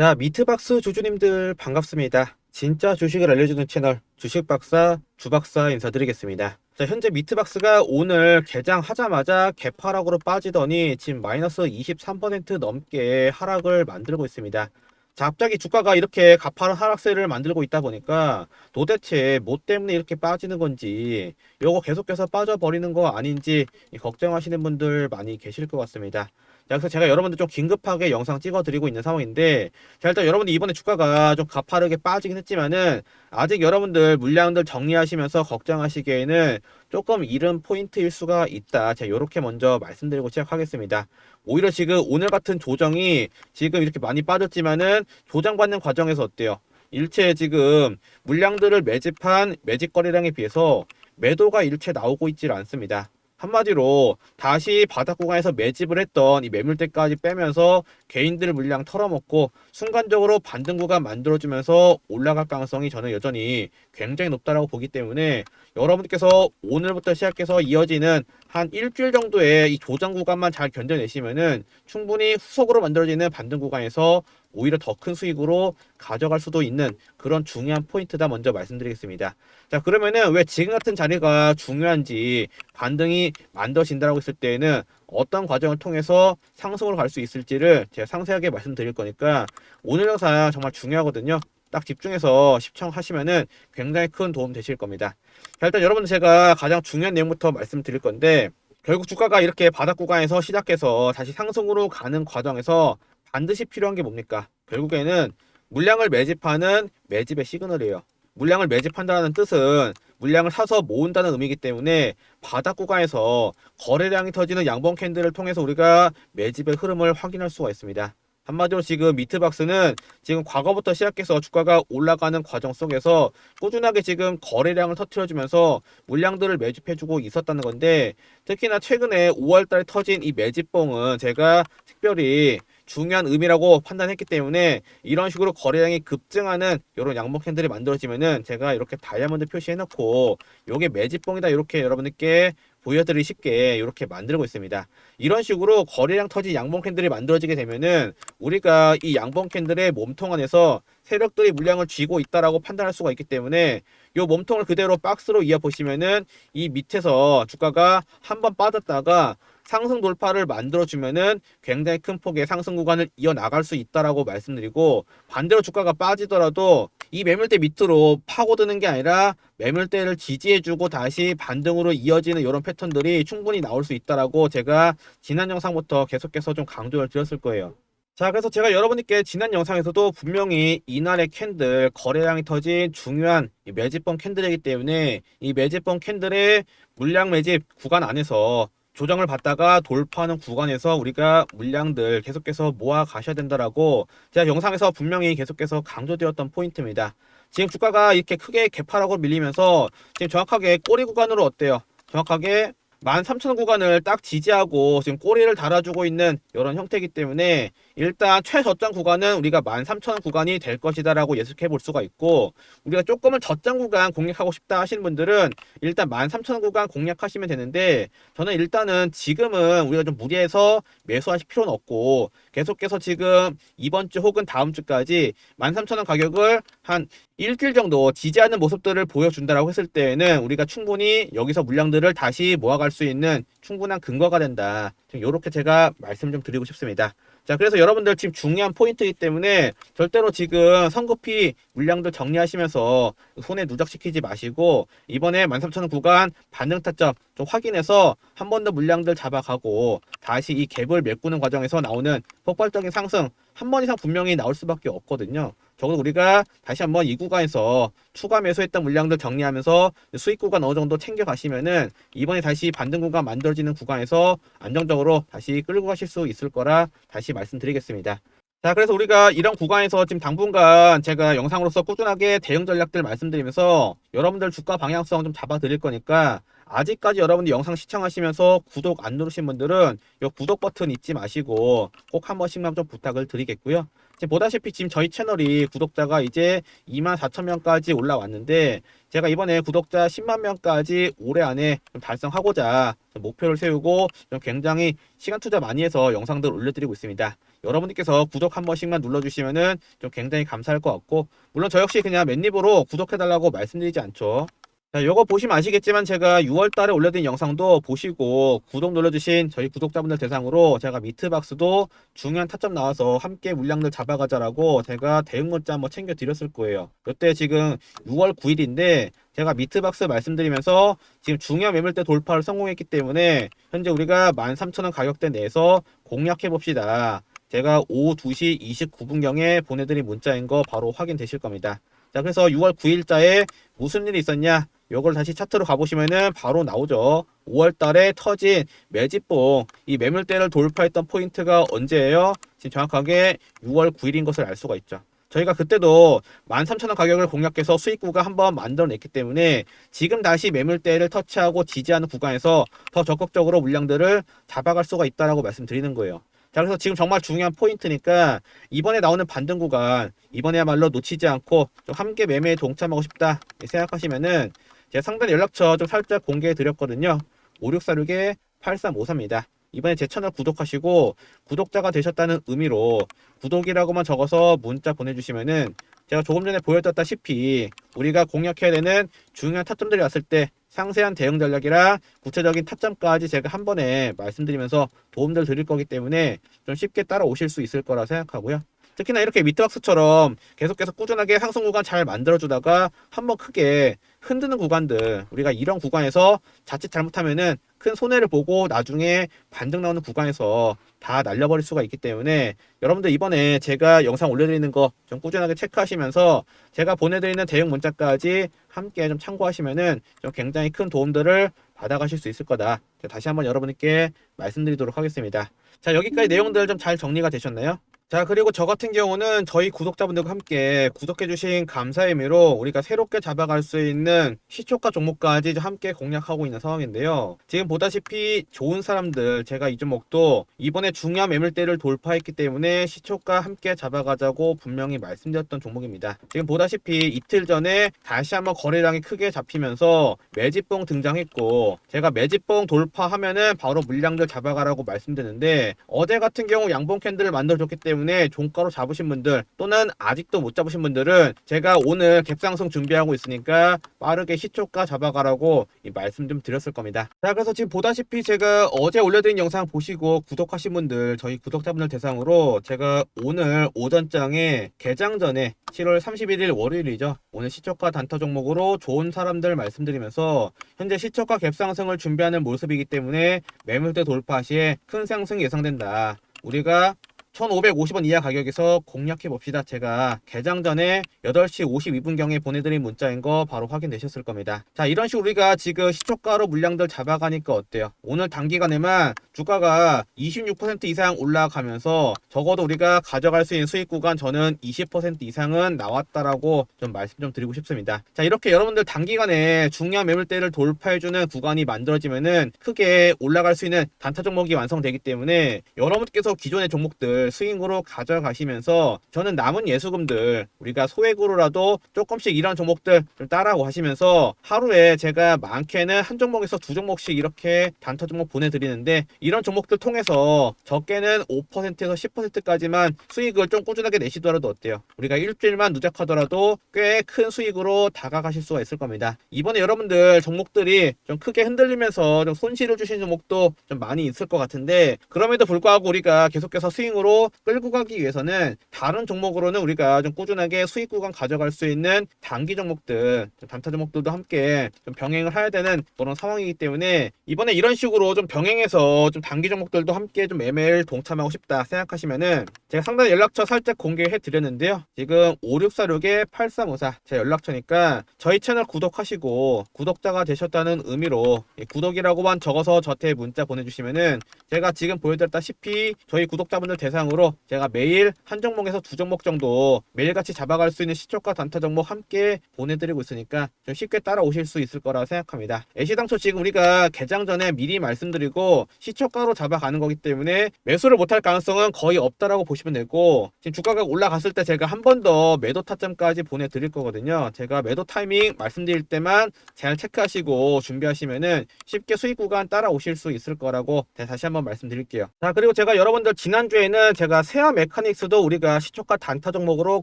자, 미트박스 주주님들 반갑습니다. 진짜 주식을 알려주는 채널 주식박사 주박사 인사드리겠습니다. 자, 현재 미트박스가 오늘 개장하자마자 개파락으로 빠지더니 지금 마이너스 23% 넘게 하락을 만들고 있습니다. 자, 갑자기 주가가 이렇게 가파른 하락세를 만들고 있다 보니까 도대체 뭐 때문에 이렇게 빠지는 건지 요거 계속해서 빠져버리는 거 아닌지 걱정하시는 분들 많이 계실 것 같습니다. 자, 그래서 제가 여러분들 좀 긴급하게 영상 찍어드리고 있는 상황인데, 자, 일단 여러분들 이번에 주가가 좀 가파르게 빠지긴 했지만은, 아직 여러분들 물량들 정리하시면서 걱정하시기에는 조금 이른 포인트일 수가 있다. 제가 이렇게 먼저 말씀드리고 시작하겠습니다. 오히려 지금 오늘 같은 조정이 지금 이렇게 많이 빠졌지만은, 조정받는 과정에서 어때요? 일체 지금 물량들을 매집한 매집 거래량에 비해서 매도가 일체 나오고 있질 않습니다. 한마디로 다시 바닥 구간에서 매집을 했던 이 매물대까지 빼면서 개인들 물량 털어먹고 순간적으로 반등 구간 만들어주면서 올라갈 가능성이 저는 여전히 굉장히 높다라고 보기 때문에 여러분께서 오늘부터 시작해서 이어지는 한 일주일 정도의 이 조정 구간만 잘 견뎌내시면은 충분히 후속으로 만들어지는 반등 구간에서 오히려 더 큰 수익으로 가져갈 수도 있는 그런 중요한 포인트다 먼저 말씀드리겠습니다. 자 그러면은 왜 지금 같은 자리가 중요한지 반등이 만들어진다고 했을 때에는 어떤 과정을 통해서 상승으로 갈 수 있을지를 제가 상세하게 말씀드릴 거니까 오늘 영상 정말 중요하거든요. 딱 집중해서 시청하시면은 굉장히 큰 도움 되실 겁니다. 자, 일단 여러분들 제가 가장 중요한 내용부터 말씀드릴 건데 결국 주가가 이렇게 바닥 구간에서 시작해서 다시 상승으로 가는 과정에서 반드시 필요한 게 뭡니까? 결국에는 물량을 매집하는 매집의 시그널이에요. 물량을 매집한다는 뜻은 물량을 사서 모은다는 의미이기 때문에 바닥 구간에서 거래량이 터지는 양봉 캔들을 통해서 우리가 매집의 흐름을 확인할 수가 있습니다. 한마디로 지금 미트박스는 지금 과거부터 시작해서 주가가 올라가는 과정 속에서 꾸준하게 지금 거래량을 터트려주면서 물량들을 매집해주고 있었다는 건데 특히나 최근에 5월달에 터진 이 매집봉은 제가 특별히 중요한 의미라고 판단했기 때문에 이런 식으로 거래량이 급증하는 이런 양봉 캔들이 만들어지면은 제가 이렇게 다이아몬드 표시해놓고 요게 매집봉이다 이렇게 여러분들께 보여드리기 쉽게 이렇게 만들고 있습니다. 이런 식으로 거래량 터진 양봉 캔들이 만들어지게 되면은 우리가 이 양봉 캔들의 몸통 안에서 세력들이 물량을 쥐고 있다라고 판단할 수가 있기 때문에 이 몸통을 그대로 박스로 이어 보시면은 이 밑에서 주가가 한번 빠졌다가 상승 돌파를 만들어주면은 굉장히 큰 폭의 상승 구간을 이어나갈 수 있다라고 말씀드리고 반대로 주가가 빠지더라도 이 매물대 밑으로 파고드는 게 아니라 매물대를 지지해주고 다시 반등으로 이어지는 이런 패턴들이 충분히 나올 수 있다라고 제가 지난 영상부터 계속해서 좀 강조를 드렸을 거예요. 자, 그래서 제가 여러분께 지난 영상에서도 분명히 이날의 캔들, 거래량이 터진 중요한 이 매집봉 캔들이기 때문에 이 매집봉 캔들의 물량 매집 구간 안에서 조정을 받다가 돌파하는 구간에서 우리가 물량들 계속해서 모아 가셔야 된다라고 제가 영상에서 분명히 계속해서 강조되었던 포인트입니다. 지금 주가가 이렇게 크게 개파락으로 밀리면서 지금 정확하게 꼬리 구간으로 어때요? 정확하게 13,000 구간을 딱 지지하고 지금 꼬리를 달아주고 있는 이런 형태이기 때문에 일단 최저점 구간은 우리가 13,000 구간이 될 것이다 라고 예측해 볼 수가 있고 우리가 조금은 저점 구간 공략하고 싶다 하시는 분들은 일단 13,000 구간 공략하시면 되는데 저는 일단은 지금은 우리가 좀 무리해서 매수하실 필요는 없고 계속해서 지금 이번 주 혹은 다음 주까지 13,000원 가격을 한 일주일 정도 지지하는 모습들을 보여준다라고 했을 때에는 우리가 충분히 여기서 물량들을 다시 모아갈 수 있는 충분한 근거가 된다. 이렇게 제가 말씀 좀 드리고 싶습니다. 자, 그래서 여러분들 지금 중요한 포인트이기 때문에 절대로 지금 성급히 물량들 정리하시면서 손에 누적시키지 마시고 이번에 13,000원 구간 반등 타점 좀 확인해서 한 번 더 물량들 잡아가고 다시 이 갭을 메꾸는 과정에서 나오는 폭발적인 상승 한 번 이상 분명히 나올 수밖에 없거든요. 적어도 우리가 다시 한번 이 구간에서 추가 매수했던 물량들 정리하면서 수익 구간 어느 정도 챙겨 가시면은 이번에 다시 반등 구간 만들어지는 구간에서 안정적으로 다시 끌고 가실 수 있을 거라 다시 말씀드리겠습니다. 자, 그래서 우리가 이런 구간에서 지금 당분간 제가 영상으로서 꾸준하게 대응 전략들 말씀드리면서 여러분들 주가 방향성 좀 잡아 드릴 거니까 아직까지 여러분들 영상 시청하시면서 구독 안 누르신 분들은 이 구독 버튼 잊지 마시고 꼭 한 번씩만 좀 부탁을 드리겠고요. 지금 보다시피 지금 저희 채널이 구독자가 이제 2만 4천 명까지 올라왔는데 제가 이번에 구독자 10만 명까지 올해 안에 좀 달성하고자 좀 목표를 세우고 좀 굉장히 시간 투자 많이 해서 영상들 올려드리고 있습니다. 여러분들께서 구독 한 번씩만 눌러주시면은 좀 굉장히 감사할 것 같고 물론 저 역시 그냥 맨입으로 구독해달라고 말씀드리지 않죠. 자, 요거 보시면 아시겠지만 제가 6월 달에 올려드린 영상도 보시고 구독 눌러주신 저희 구독자분들 대상으로 제가 미트박스도 중요한 타점 나와서 함께 물량들 잡아가자라고 제가 대응 문자 한번 챙겨 드렸을 거예요. 이때 지금 6월 9일인데 제가 미트박스 말씀드리면서 지금 중요한 매물대 돌파를 성공했기 때문에 현재 우리가 13,000원 가격대 내에서 공략해 봅시다. 제가 오후 2시 29분경에 보내드린 문자인 거 바로 확인되실 겁니다. 자, 그래서 6월 9일자에 무슨 일이 있었냐? 요걸 다시 차트로 가보시면은 바로 나오죠. 5월 달에 터진 매집봉, 이 매물대를 돌파했던 포인트가 언제예요? 지금 정확하게 6월 9일인 것을 알 수가 있죠. 저희가 그때도 13,000원 가격을 공략해서 수익구가 한번 만들어냈기 때문에 지금 다시 매물대를 터치하고 지지하는 구간에서 더 적극적으로 물량들을 잡아갈 수가 있다라고 말씀드리는 거예요. 자, 그래서 지금 정말 중요한 포인트니까 이번에 나오는 반등 구간, 이번에야말로 놓치지 않고 좀 함께 매매에 동참하고 싶다 생각하시면은 제가 상단 연락처 좀 살짝 공개해 드렸거든요. 5646에 8353입니다. 이번에 제 채널 구독하시고 구독자가 되셨다는 의미로 구독이라고만 적어서 문자 보내주시면은 제가 조금 전에 보여드렸다시피 우리가 공략해야 되는 중요한 타점들이 왔을 때 상세한 대응 전략이랑 구체적인 타점까지 제가 한 번에 말씀드리면서 도움들 드릴 거기 때문에 좀 쉽게 따라오실 수 있을 거라 생각하고요. 특히나 이렇게 미트박스처럼 계속해서 꾸준하게 상승 구간 잘 만들어주다가 한번 크게 흔드는 구간들 우리가 이런 구간에서 자칫 잘못하면은 큰 손해를 보고 나중에 반등 나오는 구간에서 다 날려버릴 수가 있기 때문에 여러분들 이번에 제가 영상 올려드리는 거 좀 꾸준하게 체크하시면서 제가 보내드리는 대응 문자까지 함께 좀 참고하시면은 좀 굉장히 큰 도움들을 받아가실 수 있을 거다. 다시 한번 여러분께 말씀드리도록 하겠습니다. 자 여기까지 내용들 좀 잘 정리가 되셨나요? 자 그리고 저 같은 경우는 저희 구독자분들과 함께 구독해주신 감사의 의미로 우리가 새롭게 잡아갈 수 있는 시초가 종목까지 함께 공략하고 있는 상황인데요. 지금 보다시피 좋은 사람들 제가 이 종목도 이번에 중요한 매물대를 돌파했기 때문에 시초가 함께 잡아가자고 분명히 말씀드렸던 종목입니다. 지금 보다시피 이틀 전에 다시 한번 거래량이 크게 잡히면서 매집봉 등장했고 제가 매집봉 돌파하면은 바로 물량들 잡아가라고 말씀드렸는데 어제 같은 경우 양봉 캔들을 만들어줬기 때문에 때문에 종가로 잡으신 분들 또는 아직도 못 잡으신 분들은 제가 오늘 갭상승 준비하고 있으니까 빠르게 시초가 잡아가라고 이 말씀 좀 드렸을 겁니다. 자 그래서 지금 보다시피 제가 어제 올려드린 영상 보시고 구독하신 분들 저희 구독자분들 대상으로 제가 오늘 오전장에 개장 전에 7월 31일 월요일이죠. 오늘 시초가 단타 종목으로 좋은 사람들 말씀드리면서 현재 시초가 갭상승을 준비하는 모습이기 때문에 매물대 돌파 시에 큰 상승이 예상된다. 우리가 1,550원 이하 가격에서 공략해 봅시다. 제가 개장 전에 8시 52분경에 보내드린 문자인 거 바로 확인되셨을 겁니다. 자, 이런 식으로 우리가 지금 시초가로 물량들 잡아가니까 어때요? 오늘 단기간에만 주가가 26% 이상 올라가면서 적어도 우리가 가져갈 수 있는 수익 구간 저는 20% 이상은 나왔다라고 좀 말씀 좀 드리고 싶습니다. 자, 이렇게 여러분들 단기간에 중요한 매물대를 돌파해주는 구간이 만들어지면은 크게 올라갈 수 있는 단타 종목이 완성되기 때문에 여러분께서 기존의 종목들 스윙으로 가져가시면서 저는 남은 예수금들 우리가 소액으로라도 조금씩 이런 종목들 좀 따라고 하시면서 하루에 제가 많게는 한 종목에서 두 종목씩 이렇게 단타 종목 보내드리는데 이런 종목들 통해서 적게는 5%에서 10%까지만 수익을 좀 꾸준하게 내시더라도 어때요? 우리가 일주일만 누적하더라도 꽤 큰 수익으로 다가가실 수가 있을 겁니다. 이번에 여러분들 종목들이 좀 크게 흔들리면서 좀 손실을 주신 종목도 좀 많이 있을 것 같은데 그럼에도 불구하고 우리가 계속해서 스윙으로 끌고 가기 위해서는 다른 종목으로는 우리가 좀 꾸준하게 수익 구간 가져갈 수 있는 단기 종목들, 좀 단타 종목들도 함께 좀 병행을 해야 되는 그런 상황이기 때문에 이번에 이런 식으로 좀 병행해서 좀 단기 종목들도 함께 좀 매매를 동참하고 싶다 생각하시면은 제가 상단 연락처 살짝 공개해 드렸는데요. 지금 5646에 8354 제 연락처니까 저희 채널 구독하시고 구독자가 되셨다는 의미로 이 구독이라고만 적어서 저한테 문자 보내주시면은 제가 지금 보여드렸다시피 저희 구독자분들 대상 영상으로 제가 매일 한 종목에서 두 종목 정도 매일같이 잡아갈 수 있는 시초가 단타 종목 함께 보내드리고 있으니까 좀 쉽게 따라오실 수 있을 거라 생각합니다. 애시당초 지금 우리가 개장 전에 미리 말씀드리고 시초가로 잡아가는 거기 때문에 매수를 못할 가능성은 거의 없다라고 보시면 되고 지금 주가가 올라갔을 때 제가 한 번 더 매도 타점까지 보내드릴 거거든요. 제가 매도 타이밍 말씀드릴 때만 잘 체크하시고 준비하시면은 쉽게 수익 구간 따라오실 수 있을 거라고 네, 다시 한번 말씀드릴게요. 자 그리고 제가 여러분들 지난주에는 제가 세아 메카닉스도 우리가 시초가 단타 종목으로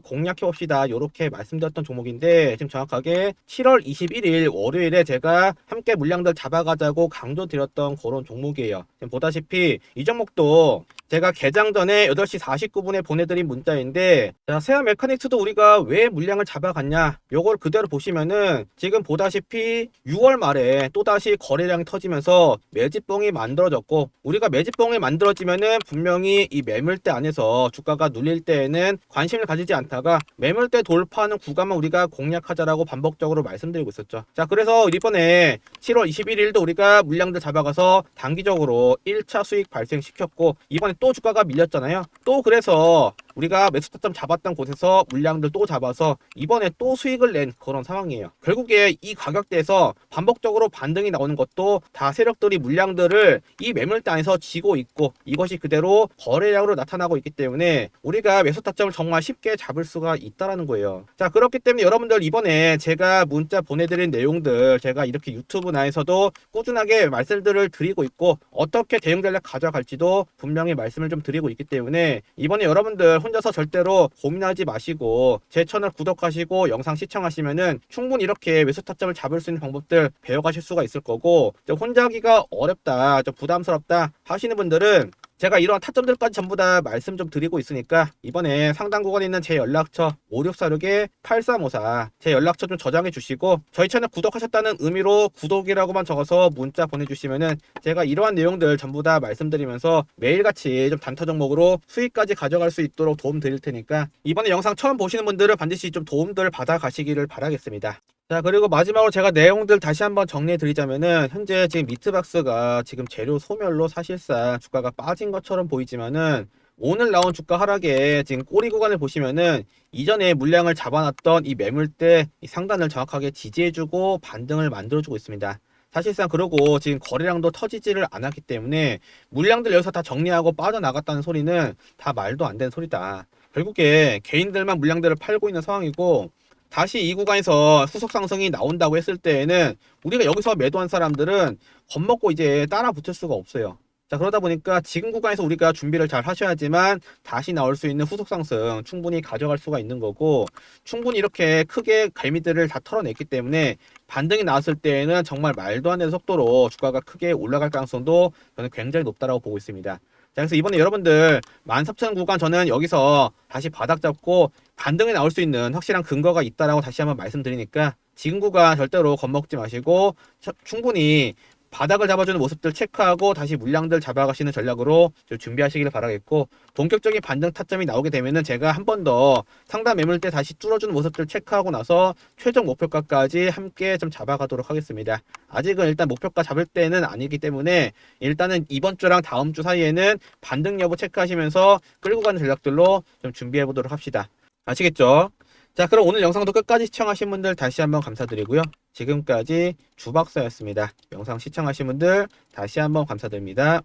공략해 봅시다 이렇게 말씀드렸던 종목인데 지금 정확하게 7월 21일 월요일에 제가 함께 물량들 잡아가자고 강조드렸던 그런 종목이에요. 지금 보다시피 이 종목도 제가 개장 전에 8시 49분에 보내드린 문자인데 자, 세아 메카닉스도 우리가 왜 물량을 잡아갔냐 요걸 그대로 보시면은 지금 보다시피 6월 말에 또다시 거래량이 터지면서 매집봉이 만들어졌고 우리가 매집봉이 만들어지면은 분명히 이 매물대 안에서 주가가 눌릴 때에는 관심을 가지지 않다가 매물대 돌파하는 구간만 우리가 공략하자라고 반복적으로 말씀드리고 있었죠. 자 그래서 이번에 7월 21일도 우리가 물량들 잡아가서 단기적으로 1차 수익 발생시켰고 이번에 또 주가가 밀렸잖아요. 또 그래서 우리가 매수 타점 잡았던 곳에서 물량들 또 잡아서 이번에 또 수익을 낸 그런 상황이에요. 결국에 이 가격대에서 반복적으로 반등이 나오는 것도 다 세력들이 물량들을 이 매물대 안에서 지고 있고 이것이 그대로 거래량으로 나타나고 있기 때문에 우리가 매수 타점을 정말 쉽게 잡을 수가 있다라는 거예요. 자 그렇기 때문에 여러분들 이번에 제가 문자 보내드린 내용들 제가 이렇게 유튜브 나에서도 꾸준하게 말씀들을 드리고 있고 어떻게 대응 전략 가져갈지도 분명히 말씀을 좀 드리고 있기 때문에 이번에 여러분들 혼자서 절대로 고민하지 마시고 제 채널 구독하시고 영상 시청하시면은 충분히 이렇게 매수 타점을 잡을 수 있는 방법들 배워가실 수가 있을 거고 좀 혼자 하기가 어렵다 좀 부담스럽다 하시는 분들은 제가 이런 타점들까지 전부 다 말씀 좀 드리고 있으니까 이번에 상단 구간에 있는 제 연락처 5646에 8354 제 연락처 좀 저장해 주시고 저희 채널 구독하셨다는 의미로 구독이라고만 적어서 문자 보내주시면은 제가 이러한 내용들 전부 다 말씀드리면서 매일같이 좀 단타 종목으로 수익까지 가져갈 수 있도록 도움 드릴 테니까 이번에 영상 처음 보시는 분들은 반드시 좀 도움들 받아 가시기를 바라겠습니다. 자 그리고 마지막으로 제가 내용들 다시 한번 정리해 드리자면은 현재 지금 미트박스가 지금 재료 소멸로 사실상 주가가 빠진 것처럼 보이지만은 오늘 나온 주가 하락에 지금 꼬리 구간을 보시면은 이전에 물량을 잡아놨던 이 매물대 이 상단을 정확하게 지지해주고 반등을 만들어주고 있습니다. 사실상 그러고 지금 거래량도 터지지를 않았기 때문에 물량들 여기서 다 정리하고 빠져나갔다는 소리는 다 말도 안 되는 소리다. 결국에 개인들만 물량들을 팔고 있는 상황이고 다시 이 구간에서 후속 상승이 나온다고 했을 때에는 우리가 여기서 매도한 사람들은 겁먹고 이제 따라 붙을 수가 없어요. 자 그러다 보니까 지금 구간에서 우리가 준비를 잘 하셔야지만 다시 나올 수 있는 후속 상승 충분히 가져갈 수가 있는 거고 충분히 이렇게 크게 개미들을 다 털어냈기 때문에 반등이 나왔을 때에는 정말 말도 안 되는 속도로 주가가 크게 올라갈 가능성도 저는 굉장히 높다라고 보고 있습니다. 자, 그래서 이번에 여러분들 13,000 구간 저는 여기서 다시 바닥 잡고 반등이 나올 수 있는 확실한 근거가 있다라고 다시 한번 말씀드리니까 지금 구간 절대로 겁먹지 마시고 처- 충분히 바닥을 잡아주는 모습들 체크하고 다시 물량들 잡아가시는 전략으로 좀 준비하시기를 바라겠고 본격적인 반등 타점이 나오게 되면은 제가 한 번 더 상단 매물대 다시 뚫어주는 모습들 체크하고 나서 최종 목표가까지 함께 좀 잡아가도록 하겠습니다. 아직은 일단 목표가 잡을 때는 아니기 때문에 일단은 이번 주랑 다음 주 사이에는 반등 여부 체크하시면서 끌고 가는 전략들로 좀 준비해 보도록 합시다. 아시겠죠? 자, 그럼 오늘 영상도 끝까지 시청하신 분들 다시 한번 감사드리고요. 지금까지 주박사였습니다. 영상 시청하신 분들 다시 한번 감사드립니다.